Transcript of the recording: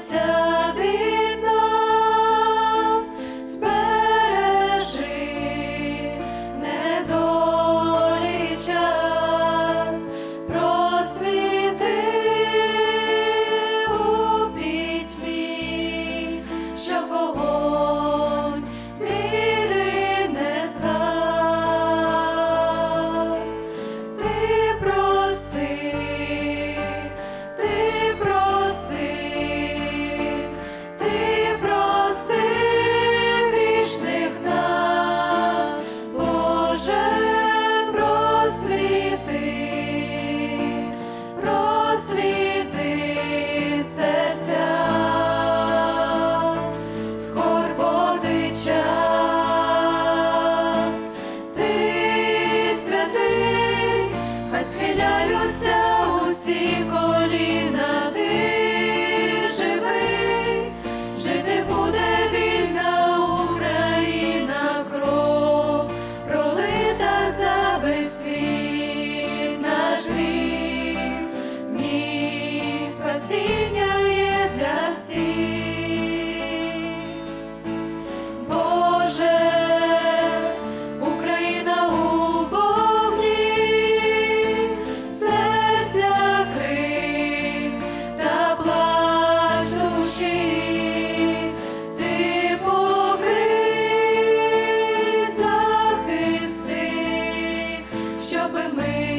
return. спасіння для всіх, Україна у вогні, серця крик та плач душі, ти покрий, захисти, щоби ми.